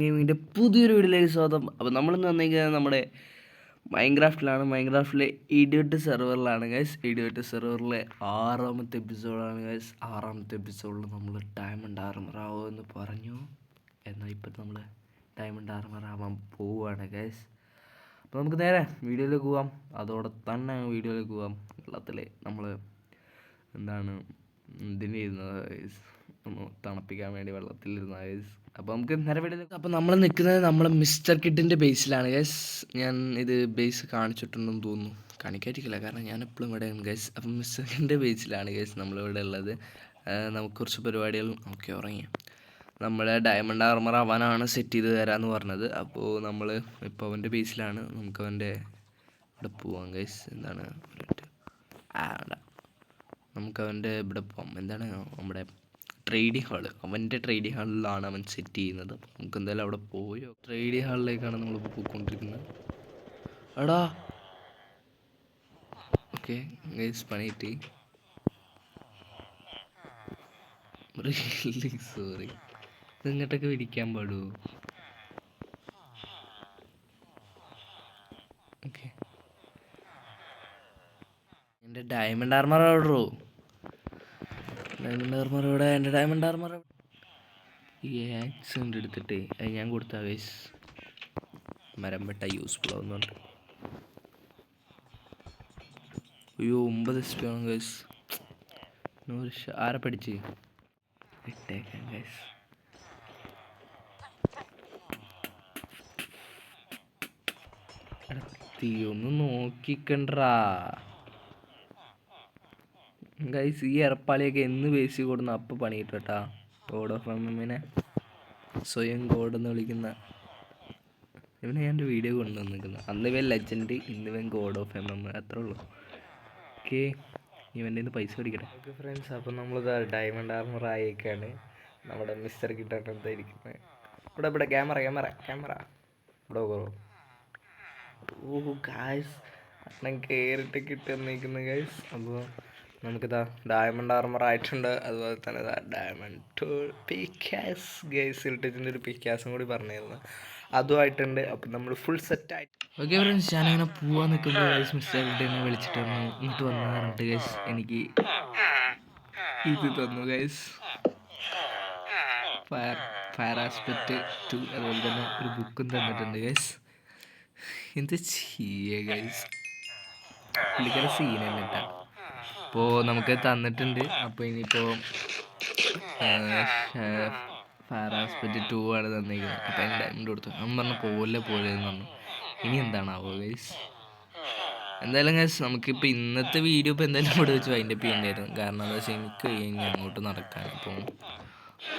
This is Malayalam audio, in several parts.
ഗെയിമിന്റെ പുതിയൊരു വീഡിയോയിലേക്ക് സ്വാഗതം. അപ്പോൾ നമ്മളിന്ന് വന്നിരിക്കുന്നത് നമ്മുടെ മൈൻക്രാഫ്റ്റിലാണ്. മൈൻക്രാഫ്റ്റിലെ ഇഡിയോട്ട് സെർവറിലാണ് ഗൈസ് ഇഡിയോട്ട് സെർവറിലെ ആറാമത്തെ എപ്പിസോഡാണ് ഗൈസ് ആറാമത്തെ എപ്പിസോഡിൽ നമ്മൾ ഡയമണ്ട് ആർമർ എന്ന് പറഞ്ഞു. എന്നാൽ ഇപ്പം നമ്മൾ ഡയമണ്ട് ആർമർ ആവാൻ പോവുകയാണ് ഗൈസ് അപ്പോൾ നമുക്ക് നേരെ വീഡിയോയിലേക്ക് പോവാം. അതോടെ തന്നെ വീഡിയോയിലേക്ക് പോവാം. വെള്ളത്തിൽ നമ്മൾ എന്താണ് ഇതിന് ചെയ്യുന്നത് ഗൈസ് ഒന്ന് തണുപ്പിക്കാൻ വേണ്ടി വെള്ളത്തിലിരുന്ന ഗൈസ് അപ്പോൾ നമുക്ക് നേരെ അപ്പോൾ നമ്മൾ നിൽക്കുന്നത് നമ്മൾ മിസ്റ്റർ കിഡിന്റെ ബേസിലാണ് ഗൈസ് ഞാൻ ഇത് ബേസ് കാണിച്ചിട്ടുണ്ടെന്ന് തോന്നുന്നു. കാണിക്കാറ്റിക്കില്ല കാരണം ഞാൻ എപ്പോഴും ഇവിടെയാണ് ഗൈസ് അപ്പം മിസ്റ്റർ കിഡിന്റെ ബേസിലാണ് ഗൈസ് നമ്മളിവിടെ ഉള്ളത്. നമുക്ക് കുറച്ച് പരിപാടികൾ ഓക്കെ ഉറങ്ങി. നമ്മളെ ഡയമണ്ട് ആർമർ അവനാണ് സെറ്റ് ചെയ്ത് തരാമെന്ന് പറഞ്ഞത്. അപ്പോൾ നമ്മൾ ഇപ്പോൾ അവന്റെ ബേസിലാണ് നമുക്ക് അവന്റെ ഇവിടെ പോവാം ഗൈസ് എന്താണ്? ആ നമുക്ക് അവന്റെ ഇവിടെ പോവാം. എന്താണ്? നമ്മുടെ ട്രേഡിംഗ് ഹാൾ അവന്റെ ട്രേഡിംഗ് ഹാളിലാണ് അവൻ സെറ്റ് ചെയ്യുന്നത്. നമുക്ക് എന്തായാലും അവിടെ പോയോ ട്രേഡിംഗ് ഹാളിലേക്കാണ് നമ്മളിപ്പോൾ പോയിക്കൊണ്ടിരിക്കുന്നത്. എടാ. ഓക്കെ ഗൈസ് പണി കിട്ടി. സോറി ഇങ്ങോട്ടൊക്കെ വിരിക്കാൻ പാടുമോ ഓക്കെ എന്റെ ഡയമണ്ട് ആർമർ ഓർഡറോ ഡയമണ്ട് ആർമർ ഇവിടെ എന്റെ ഡയമണ്ട് ആർമർ ഈ ആക്സിഡന്റ് എടുത്തിട്ട് അത് ഞാൻ കൊടുത്ത വയസ് മരം വെട്ടാൻ യൂസ്ഫുൾ ആവുന്നുണ്ട് അയ്യോ ഒമ്പത് എസ് പി ആണ് ഗൈസ് നൂറ് ആരെ പഠിച്ച്? ഇട്ടേക്കാം ഗൈസ് തീ ഒന്ന് നോക്കിക്കണ്ടാ. ഗൈസ് ഈ എറപ്പാളിയൊക്കെ എന്ന് ബേസി കൊടുന്ന അപ്പം പണി കേട്ടാ ഗോഡ് ഓഫ് എമ്മിനെ സ്വയം ഗോഡ് എന്ന് വിളിക്കുന്ന. ഇവനെ ഞാൻ എന്റെ വീഡിയോ കൊണ്ടുവന്നിരിക്കുന്നത് അന്ന് ഇവൻ ലെജൻഡ് ഇന്ന് ഇവൻ ഗോഡ് ഓഫ് എം എം അത്രേ ഉള്ളൂ. ഓക്കെ ഇവന്റെ നിന്ന് പൈസ പിടിക്കട്ടെ ഓക്കെ ഫ്രണ്ട്സ് അപ്പം നമ്മളിത് ഡയമണ്ട് ആർമർ ആയേക്കാണ്. നമ്മുടെ മിസ്റ്റർ കിട്ടാണ് ഇരിക്കുന്നത് ഇവിടെ ഇവിടെ ക്യാമറ ക്യാമറ ക്യാമറ ഇവിടെ കുറവ് ഓ ഗായ്സ് അണ്ണൻ കയറിട്ട് കിട്ടുന്നിരിക്കുന്നു ഗൈസ് അപ്പോൾ നമുക്കിതാ ഡയമണ്ട് ആർമർ ആയിട്ടുണ്ട്. അതുപോലെ തന്നെ ഇതാ ഡയമണ്ട് ടു പിക്കാസ് ഗൈസ് ഇൽട്ടിച്ചിന്റെ ഒരു പിക്കാസും കൂടി പറഞ്ഞിരുന്നു. അതുമായിട്ടുണ്ട് അപ്പം നമ്മൾ ഫുൾ സെറ്റ് ആയിട്ട് ഓക്കെ ഫ്രണ്ട്സ് ഞാനിങ്ങനെ പോവാൻ നിൽക്കുമ്പോൾ ഗൈസ് മിസ്റ്റർ എന്നെ വിളിച്ചിട്ട് വന്നു. ഇങ്ങോട്ട് വന്നു പറഞ്ഞിട്ട് ഗൈസ് എനിക്ക് ഇത് തന്നു guys fire fire aspect two അതുപോലെ തന്നെ ഒരു ബുക്കും തന്നിട്ടുണ്ട് ഗൈസ് എന്ത് ചെയ്യേ ഗൈസ് പുള്ളിക്കാരുടെ സീനല്ല കേട്ടോ. അപ്പോൾ നമുക്ക് തന്നിട്ടുണ്ട്. അപ്പോൾ ഇനിയിപ്പോൾ ഹോസ്പിറ്റൽ ടു ആണ് തന്നിരിക്കുന്നത്. അപ്പോൾ അതിന് ഡയമണ്ട് കൊടുത്തു. അവൻ പറഞ്ഞു പോലെ പോലെ പറഞ്ഞു. ഇനി എന്താണാവോ ഗൈസ് എന്തായാലും ഗൈസ് നമുക്കിപ്പോൾ ഇന്നത്തെ വീഡിയോ ഇപ്പോൾ എന്തായാലും ഇവിടെ വെച്ച് അതിന്റെ ഉണ്ടായിരുന്നു കാരണം എന്താ വെച്ചാൽ എനിക്ക് ഇനി അങ്ങോട്ട് നടക്കാൻ അപ്പം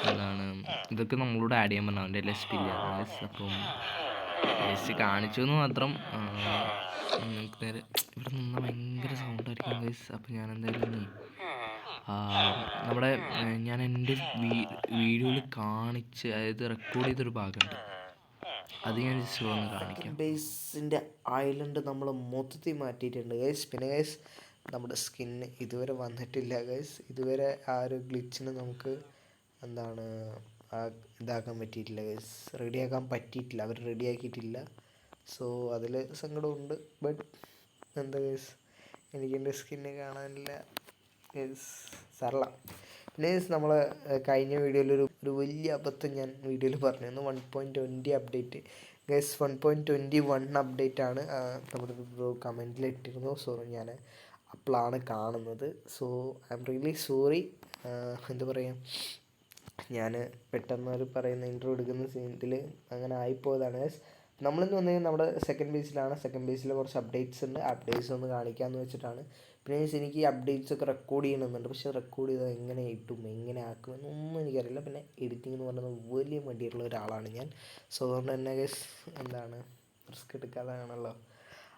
എന്താണ് ഇതൊക്കെ നമ്മളോട് ആഡ് ചെയ്യാൻ പറഞ്ഞു അവന്റെ എല്ലാം ഗൈസ് അപ്പം ജസ്റ്റ് കാണിച്ചു എന്ന് മാത്രം നിങ്ങൾക്ക് നേരെ ഇവിടെ നിന്ന് ഭയങ്കര സൗണ്ട് ആയിരിക്കും ഗൈസ് അപ്പം ഞാൻ എന്തായാലും നമ്മുടെ ഞാൻ എന്റെ വീഡിയോയിൽ കാണിച്ച് അതായത് റെക്കോർഡ് ചെയ്തൊരു ഭാഗമുണ്ട്. അത് ഞാൻ ജസ്റ്റ് ഒന്ന് കാണിക്കാം. ബേസിന്റെ ഐലൻഡ് നമ്മൾ മൊത്തത്തിൽ മാറ്റിയിട്ടുണ്ട് ഗൈസ് പിന്നെ ഗൈസ് നമ്മുടെ സ്കിന്ന് ഇതുവരെ വന്നിട്ടില്ല ഗൈസ് ഇതുവരെ ആ ഒരു ഗ്ലിച്ചിന് നമുക്ക് എന്താണ് ഇതാക്കാൻ പറ്റിയിട്ടില്ല ഗൈസ് റെഡിയാക്കാൻ പറ്റിയിട്ടില്ല. അവർ റെഡിയാക്കിയിട്ടില്ല. സോ അതിൽ സങ്കടമുണ്ട് ബട്ട് എന്താ ഗൈസ് എനിക്ക് എന്റെ സ്കിന്ന് കാണാനില്ല ഗൈസ് സരള. പിന്നെ നമ്മൾ കഴിഞ്ഞ വീഡിയോയിൽ ഒരു വലിയ അബദ്ധം ഞാൻ വീഡിയോയിൽ പറഞ്ഞിരുന്നു. One point twenty update guys one point twenty one update ആണ് നമ്മുടെ ബ്രോ കമന്റിൽ ഇട്ടിരുന്നു. സോ ഞാൻ അപ്പോഴാണ് കാണുന്നത്. So I'm really sorry എന്താ പറയുക ഞാൻ പെട്ടെന്ന് ഒരു പറയുന്ന ഇൻട്രോ എടുക്കുന്ന സീനിൽ അങ്ങനെ ആയിപ്പോയതാണ്. നമ്മളെന്ന് വന്നു കഴിഞ്ഞാൽ നമ്മുടെ സെക്കൻഡ് ബേസിലാണ് സെക്കൻഡ് ബേസിൽ കുറച്ച് അപ്ഡേറ്റ്സ് ഉണ്ട്. അപ്ഡേറ്റ്സ് ഒന്ന് കാണിക്കാമെന്ന് വെച്ചിട്ടാണ്. പിന്നെ എനിക്ക് അപ്ഡേറ്റ്സ് ഒക്കെ റെക്കോർഡ് ചെയ്യണമെന്നുണ്ട് പക്ഷേ റെക്കോർഡ് ചെയ്താൽ എങ്ങനെ ഇട്ടും എങ്ങനെ ആക്കും എന്നൊന്നും എനിക്കറിയില്ല. പിന്നെ എഡിറ്റിംഗ് എന്ന് പറയുന്നത് വലിയ മടിയുള്ള ഒരാളാണ് ഞാൻ. സോ അതുകൊണ്ട് തന്നെ ഗസ് എന്താണ്? റിസ്ക് എടുക്കാതാണല്ലോ.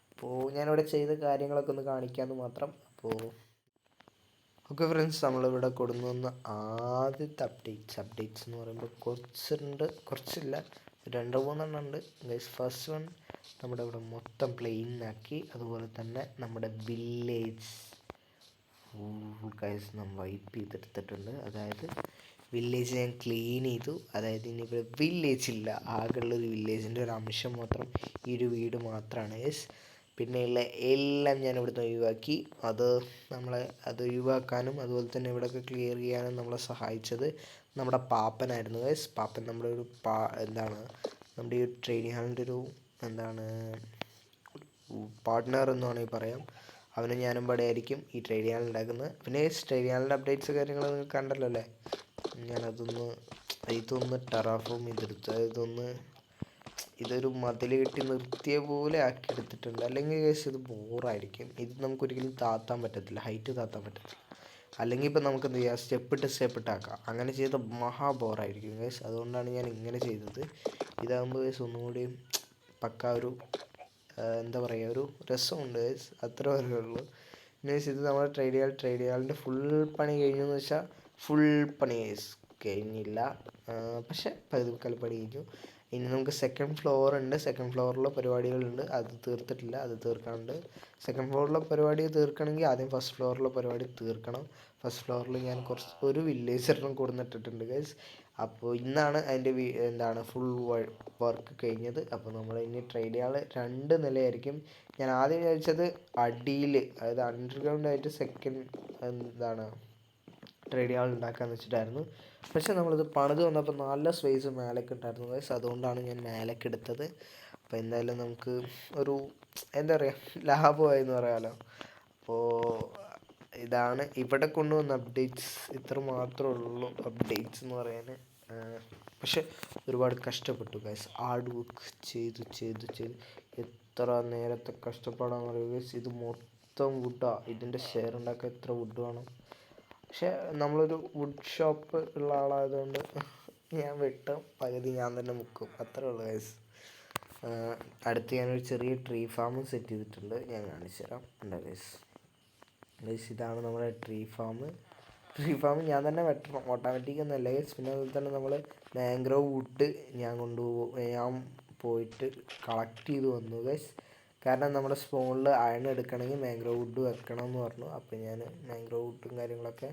അപ്പോൾ ഞാനിവിടെ ചെയ്ത കാര്യങ്ങളൊക്കെ ഒന്ന് കാണിക്കാമെന്ന് മാത്രം. അപ്പോൾ ഓക്കെ ഫ്രണ്ട്സ് നമ്മളിവിടെ കൊടുക്കുന്ന ആദ്യത്തെ അപ്ഡേറ്റ്സ് അപ്ഡേറ്റ്സ് എന്ന് പറയുമ്പോൾ കുറച്ചുണ്ട് കുറച്ചില്ല രണ്ട് മൂന്നെണ്ണം ഉണ്ട്. ഗൈസ് ഫസ്റ്റ് വൺ നമ്മുടെ ഇവിടെ മൊത്തം പ്ലെയിനാക്കി അതുപോലെ തന്നെ നമ്മുടെ വില്ലേജ് ഗൈസ് നമ്മൾ വൈപ്പ് ചെയ്തെടുത്തിട്ടുണ്ട്. അതായത് വില്ലേജ് ഞാൻ ക്ലീൻ ചെയ്തു. അതായത് ഇനി ഇവിടെ വില്ലേജ് ഇല്ല. ആകെയുള്ളൊരു വില്ലേജിന്റെ ഒരു അംശം മാത്രം ഈ ഒരു വീട് മാത്രമാണ് യെസ് പിന്നെയുള്ള എല്ലാം ഞാൻ ഇവിടുന്ന് ഒഴിവാക്കി. അത് നമ്മളെ അത് ഒഴിവാക്കാനും അതുപോലെ തന്നെ ഇവിടെയൊക്കെ ക്ലിയർ ചെയ്യാനും നമ്മളെ സഹായിച്ചത് നമ്മുടെ പാപ്പനായിരുന്നു യെസ് പാപ്പൻ നമ്മുടെ ഒരു പാ എന്താണ് നമ്മുടെ ഈ ട്രെയിനിങ് ഹാളിന്റെ ഒരു എന്താണ് പാർട്ട്ണർ എന്ന് വേണമെങ്കിൽ പറയാം. അവനും ഞാനും പാടെ ആയിരിക്കും ഈ ട്രേഡ് ചെയ്യാൻ ഉണ്ടാക്കുന്നത്. പിന്നെ ട്രേഡ് ചെയ്യാനുള്ള അപ്ഡേറ്റ്സ് കാര്യങ്ങൾ നിങ്ങൾ കണ്ടല്ലോ അല്ലേ? ഞാനതൊന്ന് ഇതൊന്ന് ടെറാഫോം ചെയ്തെടുത്തു ഇതൊന്ന് ഇതൊരു മതിൽ കെട്ടി നിർത്തിയ പോലെ ആക്കി എടുത്തിട്ടുണ്ട് അല്ലെങ്കിൽ കേസ് ഇത് ബോറായിരിക്കും ഇത് നമുക്ക് ഒരിക്കലും താത്താൻ പറ്റത്തില്ല. ഹൈറ്റ് താത്താൻ പറ്റത്തില്ല. അല്ലെങ്കിൽ ഇപ്പം നമുക്ക് എന്ത് ചെയ്യാം? സ്റ്റെപ്പ് ഇട്ട് സ്റ്റെപ്പ് ഇട്ട് ആക്കാം. അങ്ങനെ ചെയ്ത മഹാ ബോറായിരിക്കും കേസ് അതുകൊണ്ടാണ് ഞാൻ ഇങ്ങനെ ചെയ്തത്. ഇതാകുമ്പോൾ കേസ് ഒന്നുകൂടി പക്ക ഒരു എന്താ പറയുക ഒരു രസമുണ്ട് ഗേസ് അത്ര ഉള്ളൂ പിന്നെ ഇത് നമ്മുടെ ട്രേഡ് ചെയ്യാൾ ട്രേഡ് ചെയ്യാളിന്റെ ഫുൾ പണി കഴിഞ്ഞു എന്ന് വെച്ചാൽ ഫുൾ പണി ഗേസ് കഴിഞ്ഞില്ല. പക്ഷേ പകുതി പകുതിമുക്കാൽ പണി കഴിഞ്ഞു. ഇനി നമുക്ക് സെക്കൻഡ് ഫ്ലോർ ഉണ്ട്. സെക്കൻഡ് ഫ്ലോറിലെ പരിപാടികളുണ്ട്. അത് തീർത്തിട്ടില്ല. അത് തീർക്കാനുണ്ട്. സെക്കൻഡ് ഫ്ലോറിലെ പരിപാടി തീർക്കണമെങ്കിൽ ആദ്യം ഫസ്റ്റ് ഫ്ലോറിലെ പരിപാടി തീർക്കണം. ഫസ്റ്റ് ഫ്ലോറിൽ ഞാൻ കുറച്ച് ഒരു വില്ലേജറിനും കൊടുന്നിട്ടിട്ടുണ്ട് ഗൈസ് അപ്പോൾ ഇന്നാണ് അതിന്റെ എന്താണ് ഫുൾ വർക്ക് കഴിഞ്ഞത്. അപ്പോൾ നമ്മൾ ഇനി ട്രേഡ് ചെയ്യാൾ രണ്ട് നിലയായിരിക്കും. ഞാൻ ആദ്യം വിചാരിച്ചത് അടിയിൽ അതായത് അണ്ടർഗ്രൗണ്ട് ആയിട്ട് സെക്കൻഡ് എന്താണ് ട്രേഡ് ചെയ്യാൾ ഉണ്ടാക്കാന്ന് വെച്ചിട്ടായിരുന്നു. പക്ഷേ നമ്മളിത് പണിത് വന്നപ്പോൾ നല്ല സ്പേസ് മേലേക്ക് ഉണ്ടായിരുന്നു ഗൈസ് അതുകൊണ്ടാണ് ഞാൻ മേലേക്ക് എടുത്തത്. അപ്പോൾ എന്തായാലും നമുക്ക് ഒരു എന്താ പറയുക ലാഭമായി എന്ന് പറയാമല്ലോ അപ്പോൾ ഇതാണ് ഇവിടെ കൊണ്ടുവന്ന അപ്ഡേറ്റ്സ് ഇത്ര മാത്രമേ ഉള്ളൂ അപ്ഡേറ്റ്സ് എന്ന് പറയാൻ. പക്ഷെ ഒരുപാട് കഷ്ടപ്പെട്ടു ഗൈസ് ഹാർഡ് വർക്ക് ചെയ്ത് ചെയ്ത് ചെയ്ത്. എത്ര നേരത്തെ കഷ്ടപ്പാടാന്ന് പറയുക ഇത് മൊത്തം വുഡാണ് ഇതിന്റെ ഷെയർ ഉണ്ടാക്കാൻ എത്ര വുഡ് വേണം? പക്ഷെ നമ്മളൊരു വുഡ് ഷോപ്പ് ഉള്ള ആളായതുകൊണ്ട് ഞാൻ വെട്ടും പകുതി ഞാൻ തന്നെ മുക്കും. അത്രേ ഉള്ളൂ ഗൈസ് അടുത്ത് ഞാനൊരു ചെറിയ ട്രീ ഫാമും സെറ്റ് ചെയ്തിട്ടുണ്ട്. ഞാൻ കാണിച്ചു തരാം. ഉണ്ടോ ഗൈസ് ഗൈസ് ഇതാണ് നമ്മുടെ ട്രീ ഫാം ട്രീ ഫാം ഞാൻ തന്നെ വെട്ടണം. ഓട്ടോമാറ്റിക് ഒന്നല്ല ഗൈസ് പിന്നെ അതുപോലെ തന്നെ നമ്മൾ മാംഗ്രോവ് വുഡ് ഞാൻ കൊണ്ടുപോകും ഞാൻ പോയിട്ട് കളക്ട് ചെയ്ത് വന്നു ഗൈസ് കാരണം നമ്മുടെ സ്പൂണിൽ അയൺ എടുക്കണമെങ്കിൽ മാംഗ്രോ വുഡ് വെക്കണം എന്ന് പറഞ്ഞു. അപ്പോൾ ഞാൻ മാംഗ്രോ വുഡും കാര്യങ്ങളൊക്കെ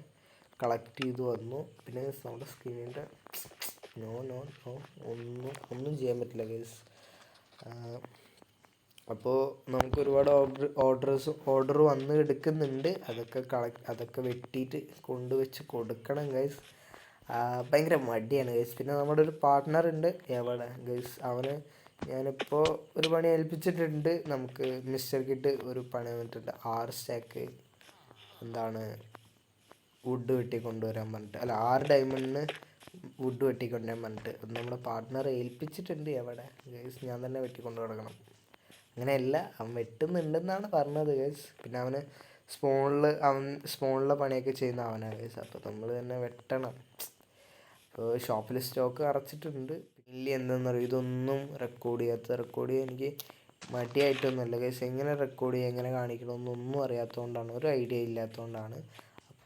കളക്ട് ചെയ്ത് വന്നു. പിന്നെ നമ്മുടെ സ്കിന്നിന്റെ നോ നോ നോ ഒന്നും ഒന്നും ചെയ്യാൻ പറ്റില്ല ഗൈസ് അപ്പോൾ നമുക്ക് ഒരുപാട് ഓർഡർ ഓർഡേഴ്സ് ഓർഡർ വന്ന് എടുക്കുന്നുണ്ട്. അതൊക്കെ കളക്ട് അതൊക്കെ വെട്ടിയിട്ട് കൊണ്ടുവച്ച് കൊടുക്കണം ഗൈസ് ഭയങ്കര മടിയാണ് ഗൈസ് പിന്നെ നമ്മുടെ ഒരു പാർട്ട്ണർ ഉണ്ട് എവിടെ? ഗൈസ് അവന് ഞാനിപ്പോൾ ഒരു പണി ഏൽപ്പിച്ചിട്ടുണ്ട്. നമുക്ക് മിസ്റ്റർ കിട്ട് ഒരു പണി വന്നിട്ടുണ്ട്. ആറ് സ്റ്റാക്ക് എന്താണ് വുഡ് വെട്ടി കൊണ്ടുവരാൻ പറഞ്ഞിട്ട്. അല്ല ആറ് ഡയമണ്ടിന് വുഡ് വെട്ടി കൊണ്ടുവരാൻ പറഞ്ഞിട്ട്. അത് നമ്മുടെ പാർട്ട്ണർ ഏൽപ്പിച്ചിട്ടുണ്ട് എവിടെ ഗേസ് ഞാൻ തന്നെ വെട്ടി കൊണ്ടു കിടക്കണം അങ്ങനെയല്ല അവൻ വെട്ടുന്നുണ്ടെന്നാണ് പറഞ്ഞത് ഗേസ് പിന്നെ അവന് സ്പോണിൽ അവൻ സ്പോണിലെ പണിയൊക്കെ ചെയ്യുന്ന അവനാണ് ഗേസ് അപ്പോൾ നമ്മൾ തന്നെ വെട്ടണം. അപ്പോൾ ഷോപ്പിൽ സ്റ്റോക്ക് അടച്ചിട്ടുണ്ട്. ഇല്ല എന്തെന്ന് പറയുക ഇതൊന്നും റെക്കോർഡ് ചെയ്യാത്ത റെക്കോർഡ് ചെയ്യാൻ എനിക്ക് മടിയായിട്ടൊന്നുമല്ല. കേസ് എങ്ങനെ റെക്കോർഡ് ചെയ്യുക എങ്ങനെ കാണിക്കണമെന്നൊന്നും അറിയാത്തതുകൊണ്ടാണ്. ഒരു ഐഡിയ ഇല്ലാത്തതുകൊണ്ടാണ്.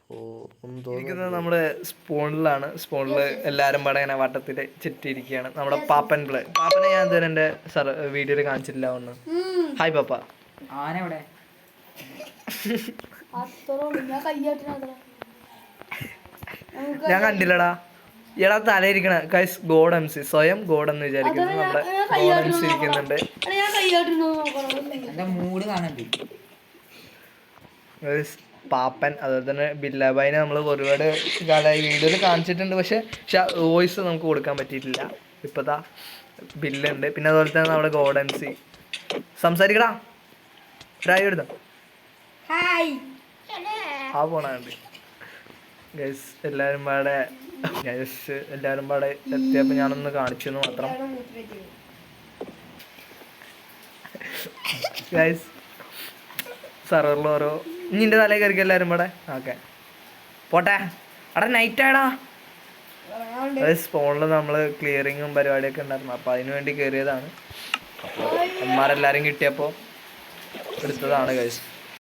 അപ്പോൾ ഒന്നും തോന്നുന്നു ഇരിക്കുന്നത് നമ്മുടെ സ്പോണിലാണ്. സ്പോണിൽ എല്ലാവരും പാടെ ഇങ്ങനെ വട്ടത്തിൽ ചുറ്റിയിരിക്കുകയാണ്. നമ്മുടെ പാപ്പൻ പ്ലേ പാപ്പനെ ഞാൻ ഇതുവരെ എന്റെ സർ വീഡിയോയിൽ കാണിച്ചിട്ടില്ല ഒന്ന്. ഹായ് പാപ്പ. ഞാൻ കണ്ടില്ലടാ. എടാ തലയിരിക്കണ. Guys god M C. സ്വയം ഗോഡ് എന്ന് വിചാരിക്കുന്നു നമ്മുടെ ഗോഡ് എം സി ഇരിക്കുന്നുണ്ട്. പാപ്പൻ അതുപോലെ തന്നെ ബില്ലാബായിനെ നമ്മൾ ഒരുപാട് കാലമായി വീഡിയോയിൽ കാണിച്ചിട്ടുണ്ട്. പക്ഷെ വോയിസ് നമുക്ക് കൊടുക്കാൻ പറ്റിയിട്ടില്ല. ഇപ്പതാ ബില്ലുണ്ട്. പിന്നെ അതുപോലെ തന്നെ നമ്മുടെ ഗോഡ് എം സി. സംസാരിക്കടാ. രായി എടുത്തോ. ആ പോണുണ്ട് ഗൈസ് എല്ലാവരും പാടെ ഗൈസ് എല്ലാവരും പാടെ എത്തിയപ്പോൾ ഞാനൊന്ന് കാണിച്ചു എന്ന് മാത്രം ഗൈസ് സർവറിൽ ഓരോ നിന്റെ തലയിൽ കയറിക്കും എല്ലാവരും പാടെ? ഓക്കെ പോട്ടെ. അവിടെ നൈറ്റ് ആടാ ഫോണിൽ നമ്മൾ ക്ലിയറിങ്ങും പരിപാടിയൊക്കെ ഉണ്ടായിരുന്നു. അപ്പോൾ അതിനു വേണ്ടി കയറിയതാണ്. അപ്പോൾ അമ്മമാരെല്ലാവരും കിട്ടിയപ്പോൾ എടുത്തതാണ് ഗൈസ്